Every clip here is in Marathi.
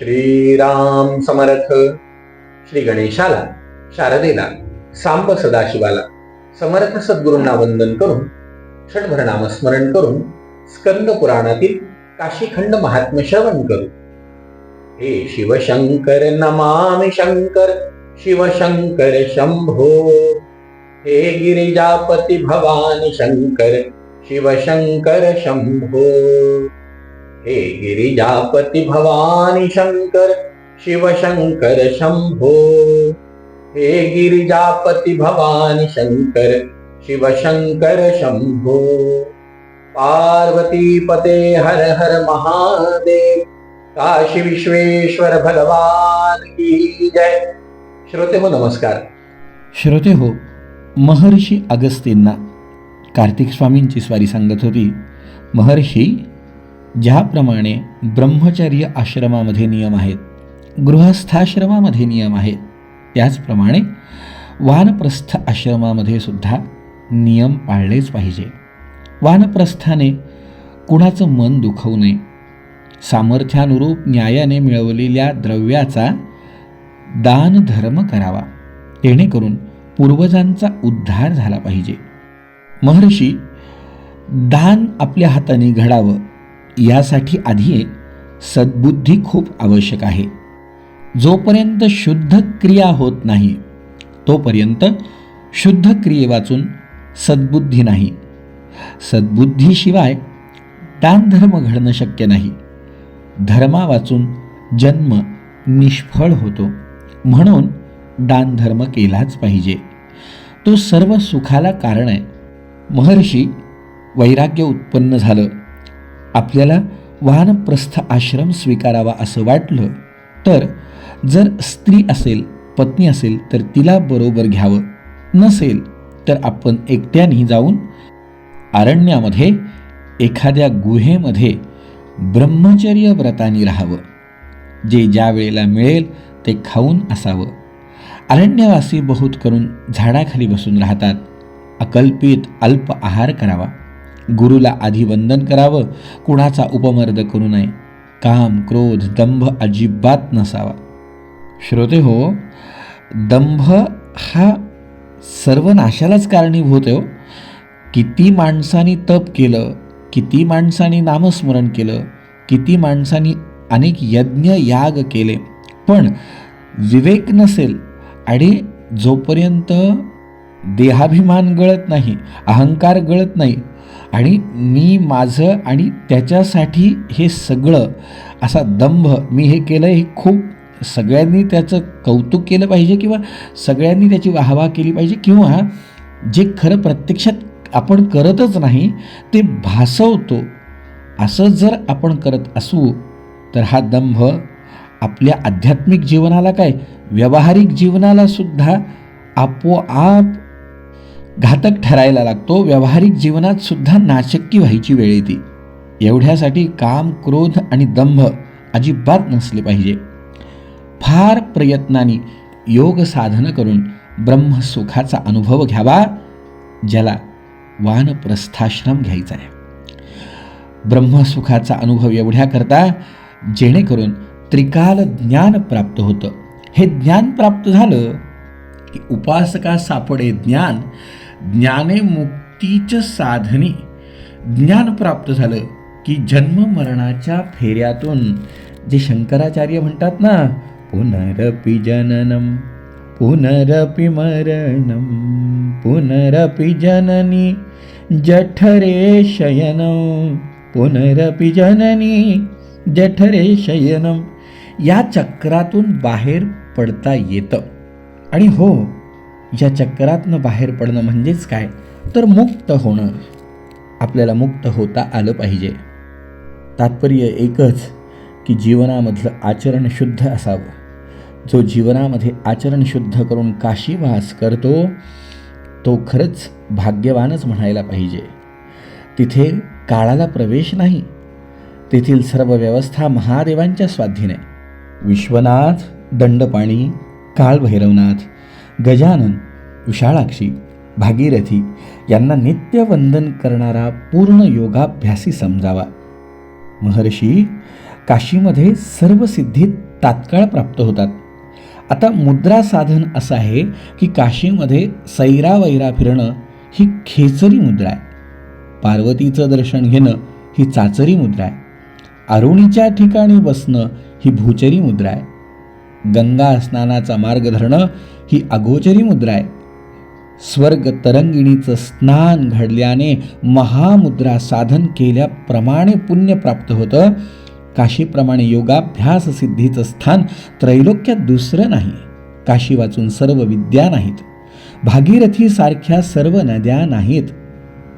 श्रीराम समर्थ श्री गणेशाला शारदेला सांब सदाशिवाला समर्थ सद्गुरूंना वंदन करून षटभर नामस्मरण करून स्कंद पुराणातील काशीखंड महात्म्य श्रवण करू. हे शिवशंकर नमामि शंकर शिवशंकर शंभो. हे गिरिजापती भवानी शंकर शिवशंकर शंभो. हे गिरिजापती भवानी शंकर शिवशंकर शंभो। हे गिरिजापती भवानी शंकर शिवशंकर शंभो। पार्वती पते हर हर महादेव काशी विश्वेश्वर भगवान की जय। श्रोते हो नमस्कार। श्रोते हो महर्षी अगस्तींना कार्तिक स्वामींची स्वारी सांगत होती महर्षी ज्याप्रमाणे ब्रह्मचर्य आश्रमामध्ये नियम आहेत गृहस्थाश्रमामध्ये नियम आहेत त्याचप्रमाणे वानप्रस्थ आश्रमामध्ये सुद्धा नियम पाळलेच पाहिजे. वानप्रस्थाने कुणाचं मन दुखवू नये. सामर्थ्यानुरूप न्यायाने मिळवलेल्या द्रव्याचा दान धर्म करावा. जेणेकरून पूर्वजांचा उद्धार झाला पाहिजे. महर्षी दान आपल्या हाताने घडावं यासाठी आधी सद्बुद्धी खूप आवश्यक आहे. जोपर्यंत शुद्ध क्रिया होत नाही तोपर्यंत शुद्ध क्रियेवाचून सद्बुद्धी नाही. सद्बुद्धीशिवाय दानधर्म घडणं शक्य नाही. धर्मा वाचून जन्म निष्फळ होतो. म्हणून दानधर्म केलाच पाहिजे. तो सर्व सुखाला कारण आहे. महर्षी वैराग्य उत्पन्न झालं. आपल्याला वानप्रस्थ आश्रम स्वीकारावा असं वाटलं तर जर स्त्री असेल पत्नी असेल तर तिला बरोबर घ्यावं. नसेल तर आपण एकट्याने जाऊन अरण्यामध्ये एखाद्या गुहेमध्ये ब्रह्मचर्य व्रतानी राहावं. जे ज्या वेळेला मिळेल ते खाऊन असावं. अरण्यवासी बहुत करून झाडाखाली बसून राहतात. अकल्पित अल्प आहार करावा. गुरुला आधी वंदन करावं कुणाचा उपमर्द करू नये. काम क्रोध दंभ अजिबात नसावा. श्रोते हो दंभ हा सर्व नाशालाच कारणीभूत आहे हो. किती माणसांनी तप केलं किती माणसांनी नामस्मरण केलं किती माणसांनी अनेक यज्ञ याग केले. पण विवेक नसेल आणि जोपर्यंत देहाभिमान गळत नाही अहंकार गळत नाही आणि मी माझं आणि त्याच्यासाठी हे सगळं असा दंभ मी हे केलं हे खूप सगळ्यांनी त्याचं कौतुक केलं पाहिजे किंवा सगळ्यांनी त्याची वाहवा केली पाहिजे किंवा जे खरं प्रत्यक्षात आपण करतच नाही ते भासवतो. असं जर आपण करत असू तर हा दंभ आपल्या आध्यात्मिक जीवनाला काय? व्यावहारिक जीवनाला सुद्धा आपोआप घातक ठरायला लागतो व्यावहारिक जीवनात सुद्धा नाचक्की व्हायची वेळ येते. एवढ्यासाठी काम क्रोध आणि दंभ अजिबात नसले पाहिजे. फार प्रयत्नाने योग साधन करून ब्रह्मसुखाचा अनुभव घ्यावा ज्याला वानप्रस्थाश्रम घ्यायचा आहे. ब्रह्मसुखाचा अनुभव एवढ्या करता जेणेकरून त्रिकाल ज्ञान प्राप्त होतं. हे ज्ञान प्राप्त झालं की उपासका सापडे ज्ञान ज्ञाने मुक्तीच साधने. ज्ञान प्राप्त झालं की जन्म मरणाच्या फेऱ्यातून जे शंकराचार्य म्हणतात ना पुनरपि जननम पुनरपि मरणम पुनरपि जननी जठरे शयनम पुनरपि जननी जठरे शयनम. या चक्रातून बाहेर पडता येतं. आणि हो या चक्रातनं बाहेर पडणं म्हणजेच काय? तर मुक्त होणं. आपल्याला मुक्त होता आलं पाहिजे. तात्पर्य एकच की जीवनामधलं आचरण शुद्ध असावं. जो जीवनामध्ये आचरण शुद्ध करून काशीवास करतो तो खरंच भाग्यवानच म्हणायला पाहिजे. तिथे काळाला प्रवेश नाही. तेथील सर्व व्यवस्था महादेवांच्या स्वाधीन आहे. विश्वनाथ दंडपाणी काळभैरवनाथ गजानन विशाळाक्षी भागीरथी यांना नित्य वंदन करणारा पूर्ण योगाभ्यासी समजावा. महर्षी काशीमध्ये सर्व सिद्धी तात्काळ प्राप्त होतात. आता मुद्रा साधन असं आहे की काशीमध्ये सैरा वैरा फिरणं ही खेचरी मुद्रा आहे. पार्वतीचं दर्शन घेणं ही चाचरी मुद्रा आहे. अरुणीच्या ठिकाणी बसणं ही भूचरी मुद्रा आहे. गंगा स्नानाचा मार्ग धरणं ही अगोचरी मुद्रा आहे. स्वर्ग तरंगिणीचं स्नान घडल्याने महामुद्रा साधन केल्याप्रमाणे पुण्य प्राप्त होतं. काशीप्रमाणे योगाभ्यास सिद्धीचं स्थान त्रैलोक्यात दुसरं नाही. काशी वाचून सर्व विद्या नाहीत. भागीरथी सारख्या सर्व नद्या नाहीत.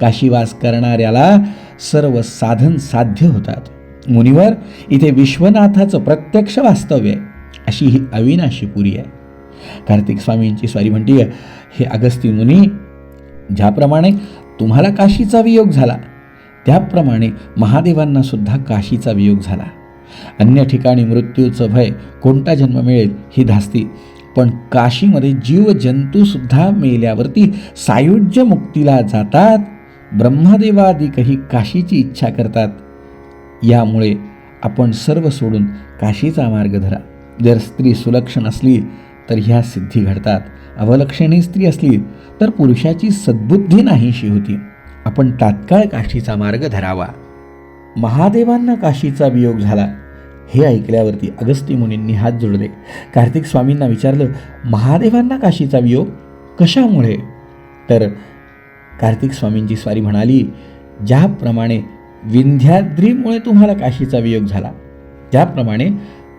काशीवास करणाऱ्याला सर्व साधन साध्य होतात. मुनिवर इथे विश्वनाथाचं प्रत्यक्ष वास्तव्य आहे. अशी ही अविनाशी पुरी आहे. कार्तिक स्वामींची स्वारी म्हणते हे अगस्ती मुनी ज्याप्रमाणे तुम्हाला काशीचा वियोग झाला त्याप्रमाणे महादेवांना सुद्धा काशीचा वियोग झाला. अन्य ठिकाणी मृत्यूचं भय कोणता जन्म मिळेल ही धास्ती पण काशीमध्ये जीव जंतूसुद्धा मेल्यावरती सायुज्य मुक्तीला जातात ब्रह्मदेवादिकही काशीची इच्छा करतात. यामुळे आपण सर्व सोडून काशीचा मार्ग धरा. जर स्त्री सुलक्षण असली तर ह्या सिद्धी घडतात. अवलक्षणी स्त्री असली तर पुरुषाची सद्बुद्धी नाहीशी होती. आपण तात्काळ काशीचा मार्ग धरावा. महादेवांना काशीचा वियोग झाला. हे ऐकल्यावरती अगस्ती मुनींनी हात जोडले. कार्तिक स्वामींना विचारलं महादेवांना काशीचा वियोग कशामुळे? तर कार्तिक स्वामींची स्वारी म्हणाली ज्याप्रमाणे विंध्याद्रीमुळे तुम्हाला काशीचा वियोग झाला त्याप्रमाणे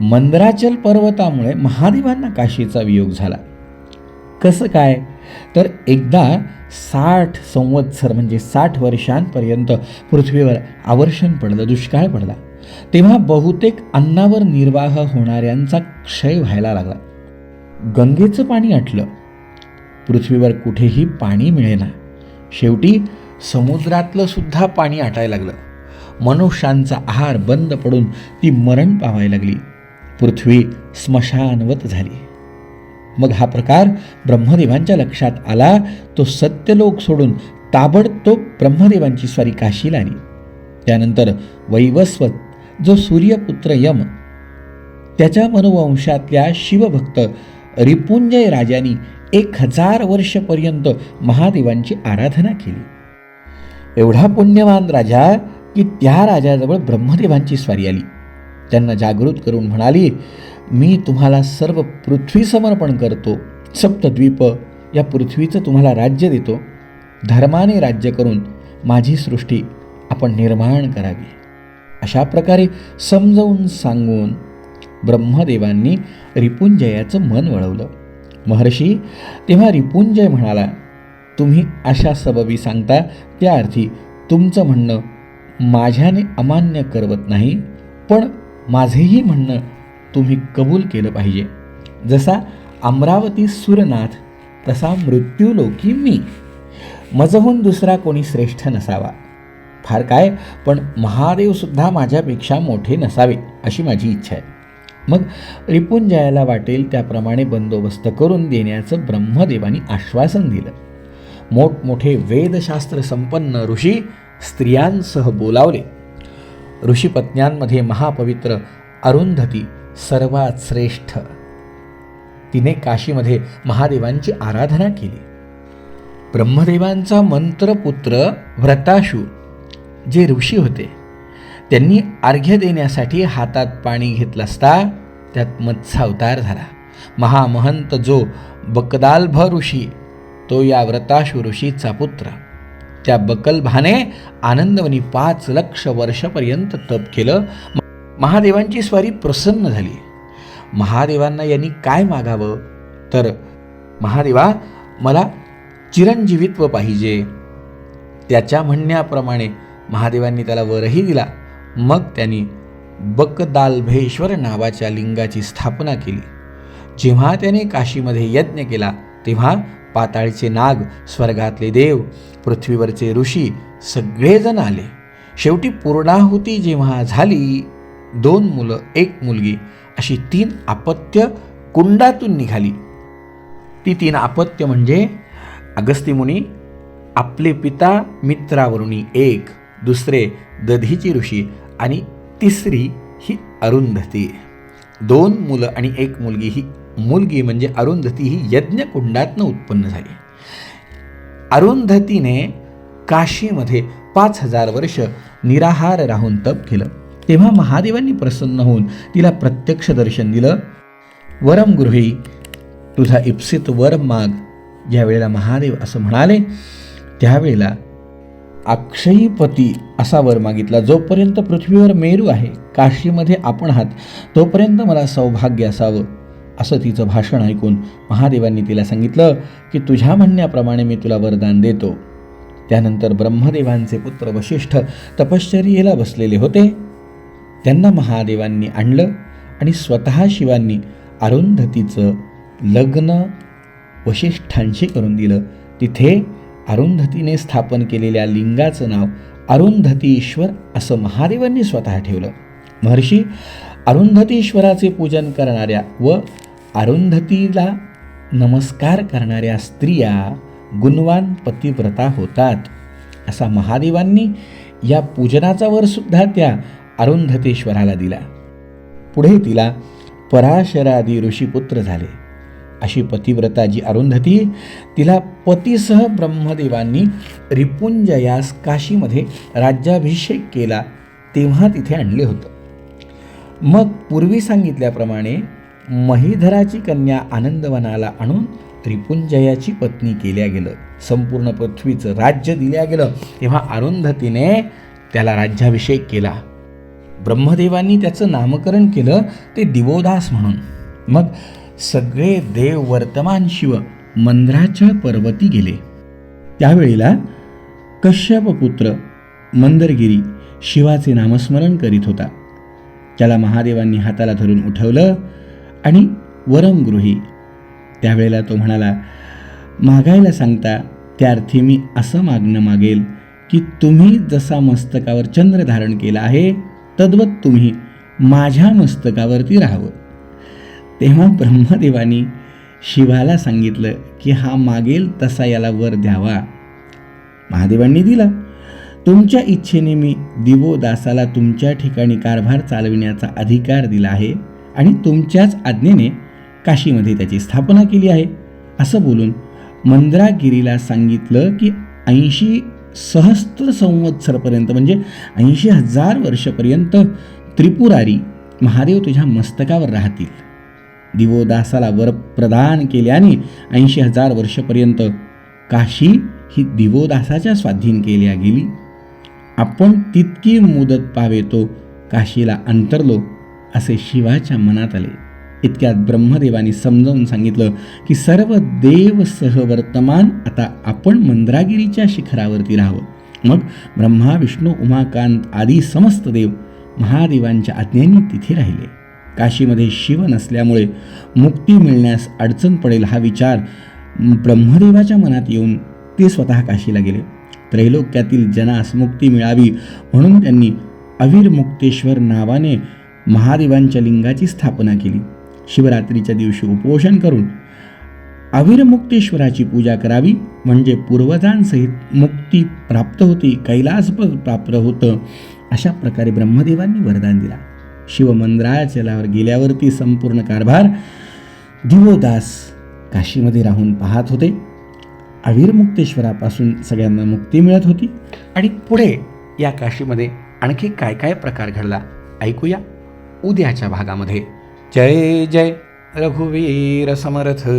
मंदराचल पर्वतामुळे महादेवांना काशीचा वियोग झाला. कसं काय? तर एकदा साठ संवत्सर म्हणजे साठ वर्षांपर्यंत पृथ्वीवर आवर्षण पडलं दुष्काळ पडला. तेव्हा बहुतेक अन्नावर निर्वाह होणाऱ्यांचा क्षय व्हायला लागला. गंगेचं पाणी आटलं. पृथ्वीवर कुठेही पाणी मिळेना. शेवटी समुद्रातलं सुद्धा पाणी आटायला लागलं. मनुष्यांचा आहार बंद पडून ती मरण पावायला लागली. पृथ्वी स्मशानवत झाली. मग हा प्रकार ब्रह्मदेवांच्या लक्षात आला तो सत्यलोक सोडून ताबडतोब ब्रह्मदेवांची स्वारी काशीला आली. त्यानंतर वैवस्वत जो सूर्यपुत्र यम त्याच्या मनोवंशातल्या शिवभक्त रिपुंजय राजांनी एक हजार वर्षपर्यंत महादेवांची आराधना केली. एवढा पुण्यवान राजा की त्या राजाजवळ ब्रह्मदेवांची स्वारी आली. त्यांना जागृत करून म्हणाली मी तुम्हाला सर्व पृथ्वी समर्पण करतो. सप्तद्वीप या पृथ्वीचं तुम्हाला राज्य देतो. धर्माने राज्य करून माझी सृष्टी आपण निर्माण करावी. अशा प्रकारे समजावून सांगून ब्रह्मदेवांनी रिपुंजयाचं मन वळवलं. महर्षी तेव्हा रिपुंजय म्हणाला तुम्ही अशा सबबी सांगता त्या अर्थी तुमचं म्हणणं माझ्याने अमान्य करवत नाही पण माझेही म्हणणं तुम्ही कबूल केलं पाहिजे. जसा अमरावती सुरनाथ तसा मृत्यूलोकी मी. मजहून दुसरा कोणी श्रेष्ठ नसावा. फार काय पण महादेवसुद्धा माझ्यापेक्षा मोठे नसावे अशी माझी इच्छा आहे. मग रिपुंजयाला वाटेल त्याप्रमाणे बंदोबस्त करून देण्याचं ब्रह्मदेवानी आश्वासन दिलं. मोठमोठे वेदशास्त्र संपन्न ऋषी स्त्रियांसह बोलावले. ऋषीपत्न्यांमध्ये महापवित्र अरुंधती सर्वात श्रेष्ठ. तिने काशीमध्ये महादेवांची आराधना केली. ब्रह्मदेवांचा मंत्रपुत्र व्रताशू जे ऋषी होते त्यांनी अर्घ्य देण्यासाठी हातात पाणी घेतलं असता त्यात मत्सा अवतार झाला. महामहंत जो बकदालभ ऋषी तो या व्रताशु ऋषीचा पुत्र. त्या बकलभाने आनंदवनी पाच लक्ष वर्षपर्यंत तप केलं. महादेवांची स्वारी प्रसन्न झाली. महादेवांना यांनी काय मागावं? तर महादेवा मला चिरंजीवित्व पाहिजे. त्याच्या म्हणण्याप्रमाणे महादेवांनी त्याला वरही दिला. मग त्यांनी बकदालभेश्वर नावाच्या लिंगाची स्थापना केली. जेव्हा त्याने काशीमध्ये यज्ञ केला तेव्हा पाताळीचे नाग स्वर्गातले देव पृथ्वीवरचे ऋषी सगळेजण आले. शेवटी पूर्णाहुती जेव्हा झाली दोन मुलं एक मुलगी अशी तीन अपत्य कुंडातून निघाली. ती तीन अपत्य म्हणजे अगस्तीमुनी आपले पिता मित्रावरुणी एक दुसरे दधीची ऋषी आणि तिसरी ही अरुंधती. दोन मुलं आणि एक मुलगी ही मुलगी म्हणजे अरुंधती ही यज्ञकुंडातनं उत्पन्न झाली. अरुंधतीने काशीमध्ये पाच हजार वर्ष निराहार राहून तप केलं. तेव्हा महादेवांनी प्रसन्न होऊन तिला प्रत्यक्ष दर्शन दिलं. वरम गृही तुझा इप्सित वर माग. ज्यावेळेला महादेव असं म्हणाले त्यावेळेला अक्षयीपती असा वर मागितला जोपर्यंत पृथ्वीवर मेरू आहे काशीमध्ये आपण आहात तोपर्यंत मला सौभाग्य असावं. असं तिचं भाषण ऐकून महादेवांनी तिला सांगितलं की तुझ्या म्हणण्याप्रमाणे मी तुला वरदान देतो. त्यानंतर ब्रह्मदेवांचे पुत्र वशिष्ठ तपश्चर्येला बसलेले होते. त्यांना महादेवांनी आणलं आणि स्वतः शिवांनी अरुंधतीचं लग्न वशिष्ठांशी करून दिलं. तिथे अरुंधतीने स्थापन केलेल्या लिंगाचं नाव अरुंधतीश्वर असं महादेवांनी स्वतः ठेवलं. महर्षी अरुंधतीश्वराचे पूजन करणाऱ्या व अरुंधतीला नमस्कार करणाऱ्या स्त्रिया गुणवान पतिव्रता होतात. असा महादेवांनी या पूजनाचा वरसुद्धा त्या अरुंधतेश्वराला दिला. पुढे तिला पराशरादी ऋषीपुत्र झाले. अशी पतिव्रता जी अरुंधती तिला पतीसह ब्रह्मदेवांनी रिपुंजयास काशीमध्ये राज्याभिषेक केला तेव्हा तिथे आणले होतं. मग पूर्वी सांगितल्याप्रमाणे महीधराची कन्या आनंदवनाला आणून त्रिपुंजयाची पत्नी केल्या गेलं. संपूर्ण पृथ्वीचं राज्य दिल्या गेलं. तेव्हा अरुंधतीने त्याला राज्याभिषेक केला. ब्रह्मदेवांनी त्याचं नामकरण केलं ते दिवोदास म्हणून. मग सगळे देव वर्तमान शिव मंदराच्या पर्वती गेले. त्यावेळेला कश्यपपुत्र मंदरगिरी शिवाचे नामस्मरण करीत होता. त्याला महादेवांनी हाताला धरून उठवलं. आणि वरमगृही त्यावेळेला तो म्हणाला मागायला सांगता त्यार्थी मी असं मागणं मागेल की तुम्ही जसा मस्तकावर चंद्र धारण केला आहे तद्वत तुम्ही माझ्या मस्तकावरती राहावं. तेव्हा ब्रह्मदेवानी शिवाला सांगितलं की हा मागेल तसा याला वर द्यावा. महादेवांनी दिला. तुमच्या इच्छेने मी दिवोदासाला तुमच्या ठिकाणी कारभार चालविण्याचा अधिकार दिला आहे. आणि तुमच्याच आज्ञेने काशीमध्ये त्याची स्थापना केली आहे. असं बोलून मंद्रागिरीला सांगितलं की ऐंशी सहस्त्र संवत्सरपर्यंत म्हणजे ऐंशी हजार वर्षपर्यंत त्रिपुरारी महादेव तुझ्या मस्तकावर राहतील. दिवोदासाला वर प्रदान केल्याने ऐंशी हजार वर्षपर्यंत काशी ही दिवोदासाच्या स्वाधीन केल्या गेली. आपण तितकी मुदत पावेतो काशीला अंतरलो असे शिवाच्या मनात आले. इतक्यात ब्रह्मदेवानी समजावून सांगितलं की सर्व देव सहवर्तमान आता आपण मंद्रागिरीच्या शिखरावरती राहावं. मग ब्रह्मा विष्णू उमाकांत आदी समस्त देव महादेवांच्या आज्ञेने तिथे राहिले. काशीमध्ये शिव नसल्यामुळे मुक्ती मिळण्यास अडचण पडेल हा विचार ब्रह्मदेवाच्या मनात येऊन ते स्वतः काशीला गेले. त्रैलोक्यातील जनास मुक्ती मिळावी म्हणून त्यांनी अवीरमुक्तेश्वर नावाने महादेवांच्या लिंगाची स्थापना केली. शिवरात्रीच्या दिवशी उपोषण करून अविरमुक्तेश्वराची पूजा करावी म्हणजे पूर्वजांसहित मुक्ती प्राप्त होती कैलासपद प्राप्त होतं अशा प्रकारे ब्रह्मदेवांनी वरदान दिला. शिवमंदिराचलावर गेल्यावरती संपूर्ण कारभार दिवोदास काशीमध्ये राहून पाहत होते. अविरमुक्तेश्वरापासून सगळ्यांना मुक्ती मिळत होती. आणि पुढे या काशीमध्ये आणखी काय काय प्रकार घडला ऐकूया. उद्याच्या भागामध्ये. जय जय रघुवीर समर्थ.